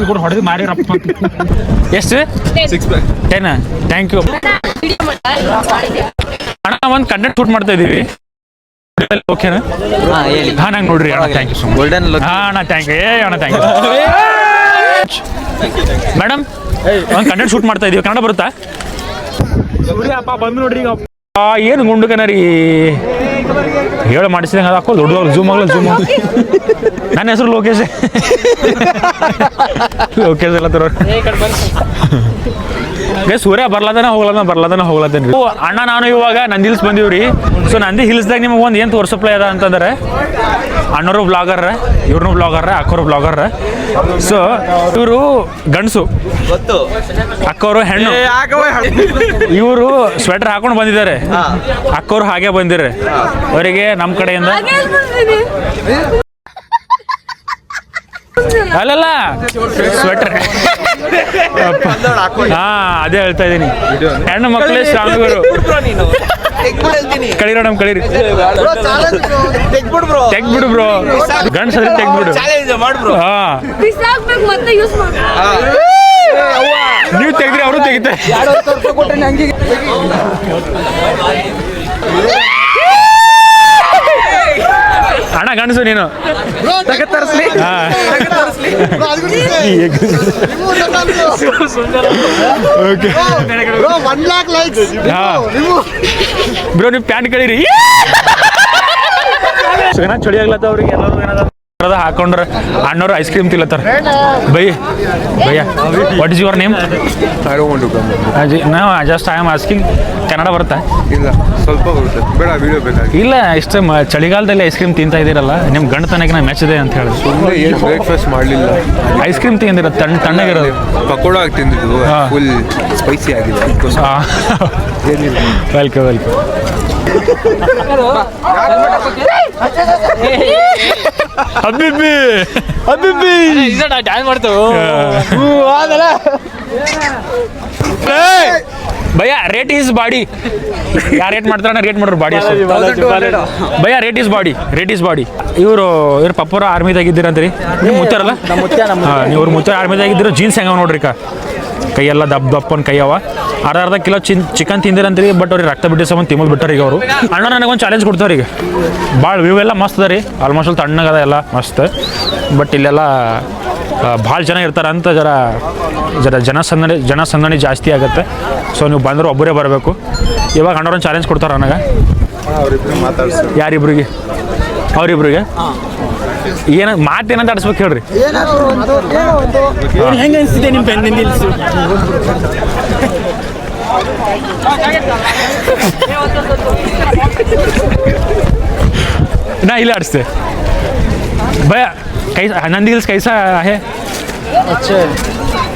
ಇಲ್ಲಿ ಕೂಡ ಹೊಡೆದು ಮಾರಿರಪ್ಪ. ಎಷ್ಟು? ಏನ ಥ್ಯಾಂಕ್ ಯು ಅಣ್ಣ ಒಂದು ಕಂಟೆಂಟ್ ಶೂಟ್ ಮಾಡ್ತಾ ಇದೀವಿ ಓಕೆನಾ ಹಾಂ ನಂಗೆ ನೋಡ್ರಿ ಅಣ್ಣ thank you so much golden ಹಾ ಅಣ್ಣ ಥ್ಯಾಂಕ್ ಯು ಏ ಅಣ್ಣ ಥ್ಯಾಂಕ್ ಯು ಮೇಡಮ್ ಒಂದು ಕಂಟೆಂಟ್ ಶೂಟ್ ಮಾಡ್ತಾ ಇದೀವಿ ಕನ್ನಡ ಬರುತ್ತಾ? ಸೂರ್ಯಪ್ಪ ಬಂದು ನೋಡ್ರಿ ಈಗ. ಆ, ಏನು ಗುಂಡುಕನ ರೀ ಹೇಳು ಮಾಡಿಸಿದಂಗೆ ಹಾಕೋ ದೊಡ್ಡ ಜೂಮ್ ಆಗಲ್ಲ ಜೂಮ್ ನನ್ನ ಹೆಸರು ಲೋಕೇಶ್. ಲೋಕೇಶ್ ಎಲ್ಲ ತರೋ ಏ ಸೂರ್ಯ ಬರ್ಲಾದನ ಹೋಗ್ಲದ ಬರ್ಲಾದನ ಹೋಗ್ಲತ್ತೇನೆ ರೀ. ಅಣ್ಣ ನಾನು ಇವಾಗ ನಂದಿ ಹಿಲ್ಸ್ ಬಂದೀವ್ರಿ. ಸೊ ನಂದಿ ಹಿಲ್ಸ್ದಾಗ ನಿಮಗೆ ಒಂದು ಏನು ತೋರ್ಸಪ್ಲೈ ಅದ ಅಂತಂದ್ರೆ ಅಣ್ಣರು ಬ್ಲಾಗರ್ ಇವ್ರನ್ನೂ ಬ್ಲಾಗರ್ ಅಕ್ಕವರು ಬ್ಲಾಗರ್ ಸೊ ಇವರು ಗಂಡಸು. ಗೊತ್ತು. ಅಕ್ಕವರು ಹೆಣ್ಣು. ಇವರು ಸ್ವೆಟರ್ ಹಾಕೊಂಡು ಬಂದಿದ್ದಾರೆ. ಅಕ್ಕವರು ಹಾಗೆ ಬಂದಿದ್ದಾರೆ ಅವರಿಗೆ ನಮ್ಮ ಕಡೆಯಿಂದ ಅಲ್ಲಲ್ಲ. ಸ್ವೆಟರ್ ಹಾ ಅದೇ ಹೇಳ್ತಾ ಇದ್ದೀನಿ. ಹೆಣ್ಣು ಮಕ್ಕಳೇ ಸ್ವಾಮಿಗಳು ಕಳೀರಿ ನಮ್ ಕಳೀರಿ. ತೆಗ್ಬಿಡು ಬ್ರೋ. ಗಂಡಸರಿ ತೆಗ್ಬಿಡು ಹಾ. ನೀವು ತೆಗ್ದ್ರಿ ಅವರು ತೆಗಿತಾರೆ. ಗಂಡಸು ನೀನು. ಲೈಕ್ಸ್ ಹಾ. ಬ್ರೋ ನೀವು ಪ್ಯಾಂಟ್ ಕಳೀರಿ. ಸೊ ಏನೋ ಚಳಿ ಆಗ್ಲತ್ತ ಅವ್ರಿಗೆ. ಎಲ್ಲರೂ ಏನಾದ ಅದ ಹಾಕೊಂಡ್ರ ಅಣ್ಣವ್ರು ಐಸ್ ಕ್ರೀಮ್ ತಿಲ್ಲತ್ತಾರ bye bhaiya what is your name I don't want to come ನಾವು just I am asking Kannada ಬರುತ್ತಾ? ಇಲ್ಲ ಸ್ವಲ್ಪ ಬರುತ್ತೆ. ಬೇಡ ವಿಡಿಯೋ ಬೇಕಾಗಿ ಇಲ್ಲ ಇಷ್ಟು ಮ- ಚಳಿಗಾಲದಲ್ಲಿ ಐಸ್ ಕ್ರೀಮ್ ತಿಂತಾ ಇದ್ದೀರಲ್ಲ ನಿಮ್ಮ ಗಂಡತನಕ್ಕೆ ನಾ ಮೆಚ್ಚಿದೆ ಅಂತ ಹೇಳಿ ಸುಮ್ಮನೆ ಏನು ಬ್ರೇಕ್ಫಾಸ್ಟ್ ಮಾಡಲಿಲ್ಲ. ಐಸ್ ಕ್ರೀಮ್ ತಿಂದಿರ ತಣ್ಣ ತಣ್ಣಗಿರೋದು. ಪಕೋಡ ಹಾಕಿ ತಿಂದಿದ್ದು ಹಾ. ಫುಲ್ ಸ್ಪೈಸಿ ಆಗಿದೆ. ವೆಲ್ಕಮ್ ವೆಲ್ಕಮ್ ಅಬ್ಬಿಬ್ಬಿ ಅಬ್ಬಿಬ್ಬಿ ಭಯ ರೇಟ್ ಈಸ್ ಬಾಡಿ ಯಾರು ರೇಟ್ ಮಾಡ್ತಾರ ರೇಟ್ ಮಾಡ್ರು ಬಾಡಿ ಭಯ rate is body rate is body ಇವರು ಇವ್ರ ಪಪ್ಪರ ಆರ್ಮಿದಾಗ ಇದ್ದೀರಂತ್ರಿ ನೀವು ಮುತ್ತಾರಲ್ಲ ಇವ್ರು ನೀವು ಮುತ್ತಾರ ಆರ್ಮಿದಾಗ ಇದ್ದೀರೋ ಜೀನ್ಸ್ ಹೆಂಗ ನೋಡ್ರಿ ಕೈ ಕೈಯೆಲ್ಲ ದಪ್ಪ ದಪ್ಪನ್ ಕೈ ಅವ. ಅರ್ಧ ಅರ್ಧ ಕಿಲೋ ಚಿನ್ ಚಿಕನ್ ತಿಂದಿರಂತ್ರಿ ಬಟ್ ಅವ್ರಿಗೆ ರಕ್ತ ಬಿಟ್ಟು ಸಂಬಂಧ ತಿಮ್ಮಲ್ ಬಿಟ್ಟಾರ ಈಗ ಅವರು. ಅಣ್ಣ ಒಂದು ಚಾಲೆಂಜ್ ಕೊಡ್ತಾರೆ ಈಗ. ಭಾಳ ವ್ಯೂ ಎಲ್ಲ ಮಸ್ತ್ ಅದ ರೀ. ಆಲ್ಮೋಸ್ಟ್ ಅಲ್ಲಿ ತಣ್ಣಗದ ಎಲ್ಲ ಮಸ್ತ್. ಬಟ್ ಇಲ್ಲೆಲ್ಲ ಭಾಳ ಜನ ಇರ್ತಾರೆ ಅಂತ ಜರ ಜರ ಜನಸಂದಣಿ ಜನಸಂದಣಿ ಜಾಸ್ತಿ ಆಗುತ್ತೆ. ಸೊ ನೀವು ಬಂದ್ರೆ ಒಬ್ಬರೇ ಬರಬೇಕು. ಇವಾಗ ಅಣ್ಣವ್ರನ್ನ ಚಾಲೆಂಜ್ ಕೊಡ್ತಾರೆ ನನಗೆ. ಯಾರಿಬ್ರಿಗೆ? ಅವರಿಬ್ರಿಗೆ? ಏನ ಮಾತೇನಂತ ಆಡಿಸ್ಬೇಕು ಹೇಳ್ರಿ. नाही हिला अडचते भया कैसा नंदी हिल्स कैसा आहे? अच्छा.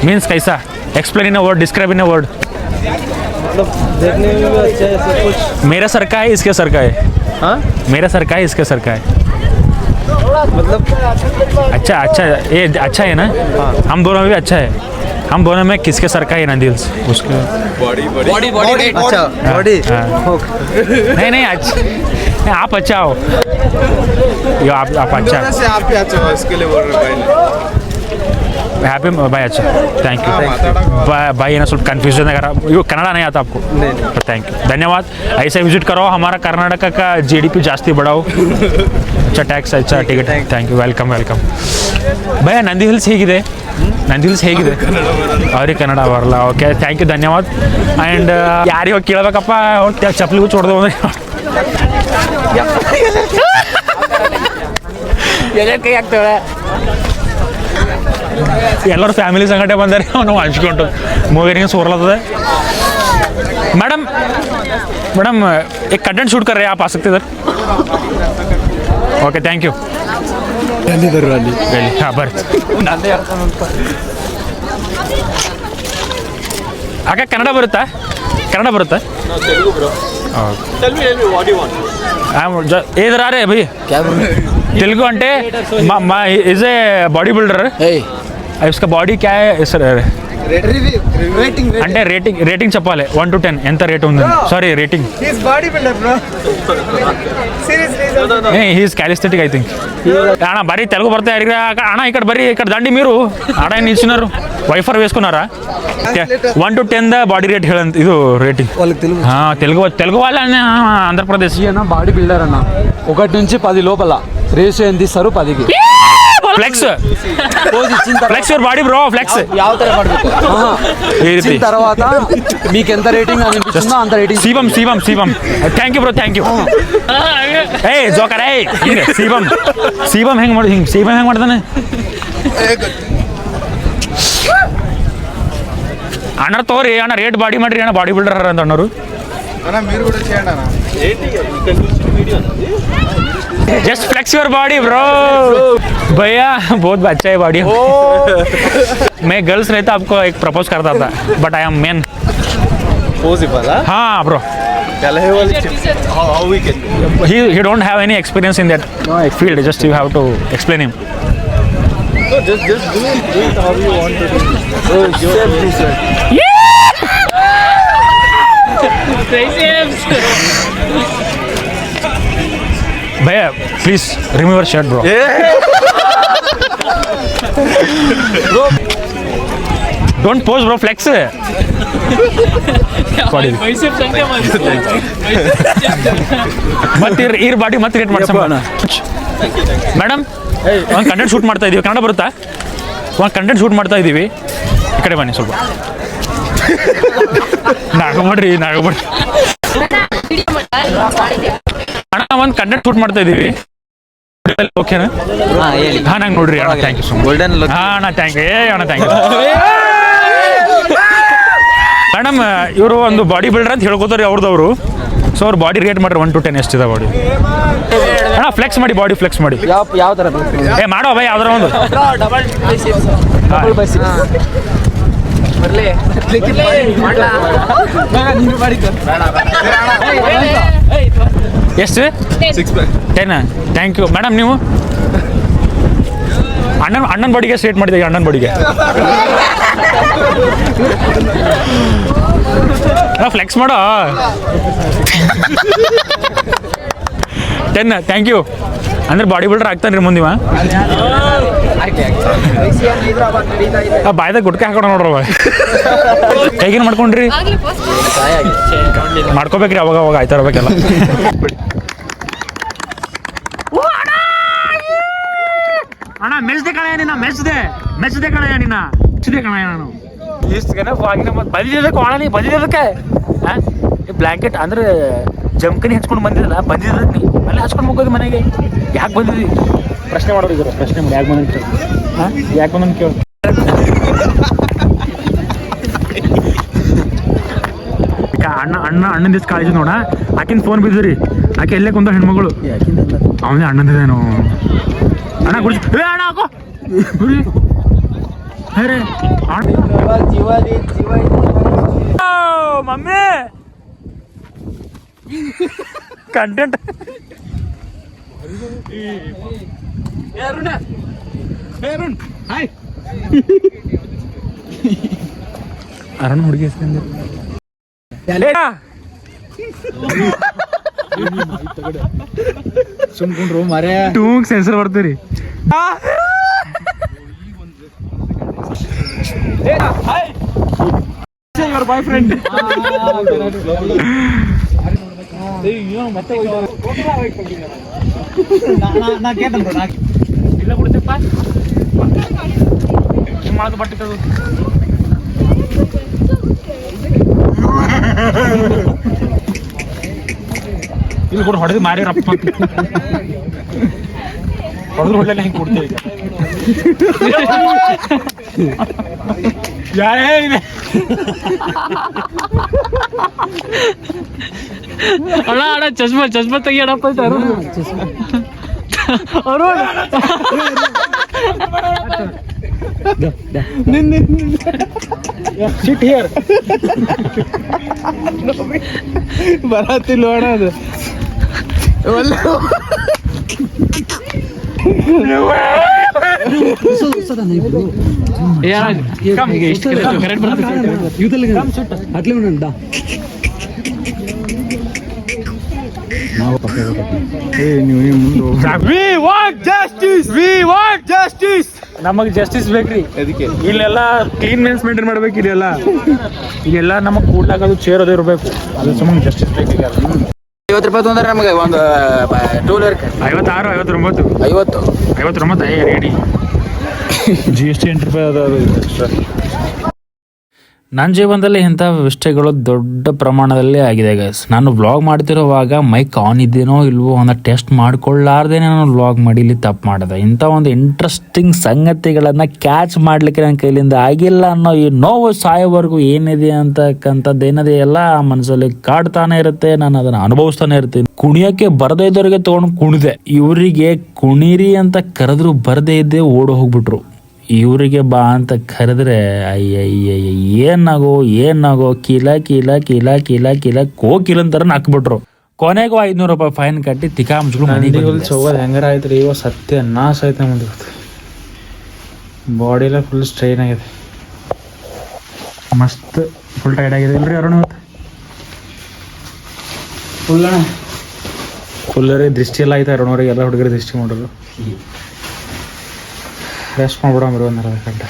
मीन्स कैसा? Explain in a word describe in a word देखने में भी अच्छा है सब कुछ। मेरा सर का है इसके सर का है। हाँ? मेरा सर का है इसके सर का है। मतलब अच्छा अच्छा ये अच्छा है ना? हाँ। हम दोनों में भी अच्छा है। हम दोनों में किसके सर का ही नंद उसके। अच्छा। बॉडी हाँ। नहीं नहीं अच्छा आप अच्छा हो। यो आप आप अच्छा से आप ही अच्छा हो इसके लिए बोल रहे भाई। हैप्पी भाई अच्छा थैंक यू भाई है ना ಸ್ವಲ್ಪ कन्फ्यूजन अगर ये कन्नड़ा नहीं आता आपको नहीं थैंक यू धन्यवाद ऐसे विजिट करो हमारा कर्नाटक का जीडीपी जास्ती बढ़ाओ अच्छा ಟ್ಯಾಕ್ಸ್ अच्छा ticket thank you welcome welcome ಭಯ ನಂದಿ ಹಿಲ್ಸ್ ಹೇಗಿದೆ ನಂದಿ ಹಿಲ್ಸ್ ಹೇಗಿದೆ ಅವ್ರಿಗೆ ಕನ್ನಡ ಬರಲ್ಲ ಓಕೆ ಥ್ಯಾಂಕ್ ಯು ಧನ್ಯವಾದ ಆ್ಯಂಡ್ ಯಾರಿಗೆ ಹೋಗಿ ಕೇಳ್ಬೇಕಪ್ಪ ಹೋಗಿ ಚಪ್ಪಲಿ ಹುಚ್ಚು ಹೊಡೆದು ಬಂದ್ರೆ ಕೈ ಆಗ್ತವೆ ಎಲ್ಲರೂ ಫ್ಯಾಮಿಲಿ ಸಂಗಟೆ ಬಂದರೆ ನಾವು ಹಂಚ್ಕೊಂಡು ಮೂವೇರಿಗೆ ಸೋರ್ಲತ್ತದೆ. ಮೇಡಮ್ ಮೇಡಮ್ ಈಗ ಕಂಟೆಂಟ್ ಶೂಟ್ ಕರ್ರಿ ಆಪ್ ಆಸಕ್ತಿ ಇದ್ದಾರೆ ಓಕೆ ಥ್ಯಾಂಕ್ ಯು ಎಲ್ಲಿದ್ದರು ಅಲ್ಲಿ? ಹಾಂ ಬರ್ರಿ. ಅಕ್ಕ ಕನ್ನಡ ಬರುತ್ತಾ? ಕನ್ನಡ ಬರುತ್ತಾ? ಏದ್ರಾರೇ రారే Telugu Telugu is a body builder इसका बॉडी क्या అంటే రేటింగ్ రేటింగ్ చెప్పాలి. వన్ టు టెన్ ఎంత రేట్ ఉంది? Sorry rating he's calisthenic I think అన్న బరీ తెలుగు పడతాయి అడిగిరా అన్న ఇక్కడ బరీ ఇక్కడ దండి మీరు. ఆడ నిల్చున్నారు. వైఫర్ వేసుకున్నారా? One to ten the body rate ఇది రేటింగ్ తెలుగు. తెలుగు వాళ్ళని ఆంధ్రప్రదేశ్. బాడీ బిల్డర్ అన్న. ఒకటి నుంచి పది లోపల. రేషియో ఎంత ఇస్తారు పదికి. ఫ్లెక్స్ పోజ్ ఇచ్చిన తర్వాత flex your body bro flex ఆహా. ఈ ఇచ్చిన ರೀತಿ తర్వాత మీకు ఎంత రేటింగ్ అనిపిస్తుందో అంత rating Shivam Shivam Shivam thank you bro thank you ಏ ಜೋಕರ್ ಏಯ್ ಹಿಂಗೆ ಶಿವಂ ಶಿವಂ ಹೆಂಗೆ ಮಾಡಿ ಹಿಂಗೆ ಶಿವಂ ಹೆಂಗೆ ಮಾಡ್ತಾನೆ ಅಣ್ಣ ತೋರಿ ಅಣ್ಣ ರೇಟ್ ಬಾಡಿ ಮಾಡ್ರಿ ಅಣ್ಣ ಬಾಡಿ ಬಿಲ್ಡರ್ ಅಂತ ಅಣ್ಣರು అన్న మీరు కూడా చేయండి అన్న just flex your body bro भैया बहुत अच्छा है बॉडी मैं गर्ल्स रहता आपको एक प्रपोज करता था but I am man pose ఇవ్వాలా हाँ ब्रो ఎలా ఇవ్వాలి how how we can he he don't have any experience in that field just you have to explain him just just do it do it how you want to do भैया please remove your shirt bro. Don't pose bro. Flex flex ಮತ್ತೆ ಇರ್ body ಮತ್ತೆ rate ಮಾಡ್ಸಮ್ಮ madam ಒಂದು content shoot ಮಾಡ್ತಾ ಇದೀವಿ ಕನ್ನಡ ಬರುತ್ತಾ ಒಂದು ಕಂಟೆಂಟ್ ಶೂಟ್ ಮಾಡ್ತಾ ಇದ್ದೀವಿ ಈ ಕಡೆ ಬನ್ನಿ ಸ್ವಲ್ಪ ನಾಗಬೇಡ್ರಿ ನಾಗಬೇಡ್ರಿ ಅಣ್ಣ ಒಂದು ಕಂಟೆಂಟ್ ಶೂಟ್ ಮಾಡ್ತಾ ಇದೀವಿ. ಓಕೆನಾ ಹಾಂ ನಂಗೆ ನೋಡ್ರಿ ಅಣ್ಣ thank you so much golden ಹಾಂ ಅಣ್ಣ ಥ್ಯಾಂಕ್ ಯು ಏ ಅಣ್ಣ ಥ್ಯಾಂಕ್ ಯು ಮೇಡಮ್ ಇವರು ಒಂದು ಬಾಡಿ ಬಿಲ್ಡರ್ ಅಂತ ಹೇಳ್ಕೊತಾರೆ ಅವ್ರದವರು. ಸೊ ಅವ್ರ ಬಾಡಿ ರೇಟ್ ಮಾಡ್ರಿ ಒನ್ ಟು ಟೆನ್ ಎಷ್ಟಿದೆ ಬಾಡಿ ಅಣ್ಣ ಫ್ಲೆಕ್ಸ್ ಮಾಡಿ ಬಾಡಿ ಫ್ಲೆಕ್ಸ್ ಮಾಡಿ. ಯಾವ ಯಾವ ತರ ಏ ಮಾಡೋ ಬೈ ಯಾವ್ದಾರ ಒಂದು. ಎಷ್ಟು? ಟೆನ್ ಥ್ಯಾಂಕ್ ಯು ಮೇಡಮ್ ನೀವು? ಅಣ್ಣನ ಅಣ್ಣನ ಬಾಡಿಗೆ ಸ್ಟ್ರೇಟ್ ಮಾಡಿದ್ದೀವಿ ಅಣ್ಣನ ಬಾಡಿಗೆ. ಫ್ಲೆಕ್ಸ್ ಮಾಡೋ? ಟೆನ್ ಥ್ಯಾಂಕ್ ಯು ಅಂದ್ರೆ ಬಾಡಿ ಬಿಲ್ಡರ್ ಆಗ್ತಾನೆ ರೀ ಮುಂದಿವ. ಬಾಯ್ದಾಗ ಗುಟ್ಕ ಹಾಕೋಣ ನೋಡ್ರವ ಹೇಗೇನು ಮಾಡ್ಕೊಂಡ್ರಿ? ಆಗ್ಲಿ ಫಸ್ಟ್ ಮಾಡ್ಕೋಬೇಕ್ರಿ ಅವಾಗ ಅವಾಗ ಆಯ್ತಾ ಇರ್ಬೇಕೆಲ್ಲ. ಅಣ್ಣ ಮೆಚ್ದೆ ಕಣ ನಿನ್ನ ಮೆಚ್ದೆ. ಮೆಚ್ದೆ ಕಣ ನಿನ್ನ. ಮೆಚ್ದೆ ಕಣ ನಾನು. ಇಷ್ಟುಗನ ಆಗಿನ ಮತ್ತೆ ಬಂದಿದ್ದಕ್ಕೆ ಒಣ ನೀ ಬಂದಿದ್ದಕ್ಕೆ ಬ್ಲ್ಯಾಂಕೆಟ್ ಅಂದ್ರೆ ಜಮ್ಕನಿ ಹಚ್ಕೊಂಡು ಬಂದಿದ್ದಲ್ಲ ಬಂದಿದ್ದಕ್ಕೆ ನೀ. ಅಲ್ಲೇ ಹಚ್ಕೊಂಡು ಹೋಗೋದು ಮನೆಗೆ. ಯಾಕೆ ಬಂದಿದ್ದಿ? ಪ್ರಶ್ನೆ ಮಾಡೋರು ಇದ್ದಾರೆ ಪ್ರಶ್ನೆ ಮಾಡಿ ಯಾಕೆ ಬಂದ್ರೆ ಕೇಳಿ. ಹಾಂ? ಯಾಕೆ ಬಂದ್ ಕೇಳಿ. ಈಗ ಅಣ್ಣ ಅಣ್ಣ ಅಣ್ಣನ ದಿವಸ ಕಾಳಜಿ ನೋಡ. ಆಕಿನ ಫೋನ್ ಬಿದ್ದ್ರಿ. ಆಕೆ ಎಲ್ಲೇ ಕುಂತ ಹೆಣ್ಮಗಳು. ಅವನೇ ಅಣ್ಣಂದಿದೇನು ಅಣ್ಣ ಗುಡಿ ಏ ಅಣ್ಣ ಹಾಕೋ. ಕುಡಿ. ಹೇ ರೇ, ಅಣ್ಣ. ಓ, ಮಮ್ಮಿ. ಕಂಟೆಂಟ್ ಅರುಣ್ ಹುಡುಗಿ ಹೆಸರು ಸುಮ್ಕೊಂಡ್ರು ಮರೆ ಟೂಂಗ್ ಸೆನ್ಸರ್ ಬರ್ತೀರಿ ಬಾಯ್ ಫ್ರೆಂಡ್ ಇಲ್ಲ ಕೊಡ್ತೇಪ್ಪ ಮಾಡೋದು ಬಟ್ಟೆ ತಗೋ ಇಲ್ಲಿ ಕೂಡ ಹೊಡೆದು ಮಾರಿ ರಪ್ಪ ಹೊಡೆದ್ರು ಹೊಡೆಲ್ಲ ಹಿಂಗೆ ಕೊಡ್ತೀವಿ ಈಗ ಯಾರೇ ಇದೆ ಅಣ್ಣ ಅಣ್ಣ ಚಶ್ಮಾ ಚಶ್ಮಾ ತೆಗಿಯಣಪ್ಪ ಅಂತ ಅರುಣ್. ಸಿಟ್ ಹಿಯರ್ ಬರತ್ತಿಲ್ಲ ಅಣ್ಣ ಅದು? ನಾವು we want justice we want justice ನಮಗೆ ಜಸ್ಟಿಸ್ ಬೇಕ್ರಿ. ಅದಕ್ಕೆ ಇಲ್ಲೆಲ್ಲ ಕ್ಲೀನ್ ಮೆನ್ಸ್ ಮೇಂಟೈನ್ ಮಾಡ್ಬೇಕು ಇಲ್ಲೆಲ್ಲ ಇಲ್ಲೆಲ್ಲ ನಮಗೆ ಕೂಡ್ಲಾಗೋದು ಚೇರೋದು ಇರಬೇಕು. ಅದು ಸುಮ್ಮನೆ ಜಸ್ಟಿಸ್ ಬೇಕಿಗೆ ಐವತ್ತು ರೂಪಾಯಿ ತೊಂದರೆ ನಮಗೆ ಒಂದು ಟೂ ವೀಲರ್ ಐವತ್ತಾರು ಐವತ್ತೊಂಬತ್ತು. ಐವತ್ತು. ಐವತ್ತೊಂಬತ್ತು ಐ ರೇಡಿ ಜಿ ಎಸ್ ಟಿ ಎಂಟು ರೂಪಾಯಿ ಅದು ಎಕ್ಸ್ಟ್ರಾ ನನ್ನ ಜೀವನದಲ್ಲಿ ಇಂಥ ವಿಷಯಗಳು ದೊಡ್ಡ ಪ್ರಮಾಣದಲ್ಲಿ ಆಗಿದೆ ಗೈಸ್ ನಾನು ವ್ಲಾಗ್ ಮಾಡ್ತಿರೋವಾಗ ಮೈಕ್ ಆನ್ ಇದ್ದೇನೋ ಇಲ್ವೋ ಅನ್ನೋ ಟೆಸ್ಟ್ ಮಾಡ್ಕೊಳ್ಳಾರ್ದೇ ನಾನು ವ್ಲಾಗ್ ಮಾಡಿ ಇಲ್ಲಿ ತಪ್ಪು ಮಾಡಿದೆ. ಇಂಥ ಒಂದು ಇಂಟ್ರೆಸ್ಟಿಂಗ್ ಸಂಗತಿಗಳನ್ನು ಕ್ಯಾಚ್ ಮಾಡಲಿಕ್ಕೆ ನನ್ನ ಕೈಲಿಂದ ಆಗಿಲ್ಲ ಅನ್ನೋ ಈ ನೋವು ಸಾಯೋವರೆಗೂ ಏನಿದೆ ಅಂತಕ್ಕಂಥದ್ದು ಏನಿದೆ ಎಲ್ಲ ಮನಸ್ಸಲ್ಲಿ ಕಾಡ್ತಾನೆ ಇರುತ್ತೆ. ನಾನು ಅದನ್ನು ಅನುಭವಿಸ್ತಾನೆ ಇರ್ತೀನಿ. ಕುಣಿಯೋಕ್ಕೆ ಬರದೇ ಇದ್ದವರಿಗೆ ತೊಗೊಂಡು ಕುಣಿದೆ. ಇವರಿಗೆ ಕುಣಿರಿ ಅಂತ ಕರೆದ್ರು ಬರದೇ ಇದ್ದೇ ಓಡಿ ಹೋಗ್ಬಿಟ್ರು. ಇವರಿಗೆ ಬಾ ಅಂತ ಕರೆದ್ರೆ ಅಯ್ಯಯ್ಯ ಏನಾಗೋ ಏನಾಗೋ ಕಿಲ ಕಿಲ ಕಿಲ ಕಿಲ ಕಿಲ ಕೋಕಿಲ ಅಂತಾರ ಹಾಕ್ಬಿಟ್ರು. ಕೊನೆಗೂ ಐದ್ನೂರು ರೂಪಾಯಿ ಫೈನ್ ಕಟ್ಟಿ ತಿಕಾಂಶಗಳು ಹೆಂಗಾರ ಆಯ್ತು ರೀ ಇವಾಗ ಸತ್ಯ ನಾಶ ಆಯ್ತು ಮುಂದೆ ಬಾಡಿ ಎಲ್ಲ ಫುಲ್ ಸ್ಟ್ರೈನ್ ಆಗಿದೆ. ಮಸ್ತ್ ಫುಲ್ ಟೈಡ್ ಆಗಿದೆ. ಇಲ್ರಿ ಅರುಣ ಇವತ್ತು? ಫುಲ್ ಫುಲ್ ರೀ ದೃಷ್ಟಿ ಎಲ್ಲ ಆಯ್ತು ಅರುಣವ್ರಿಗೆ ಎಲ್ಲ ಹುಡುಗರು ದೃಷ್ಟಿ ಮಾಡೋರು ರೆಸ್ಟ್ ಮಾಡ್ಬಿಡಮ್ರಿ ಒಂದು ಅರ್ಧ ಗಂಟೆ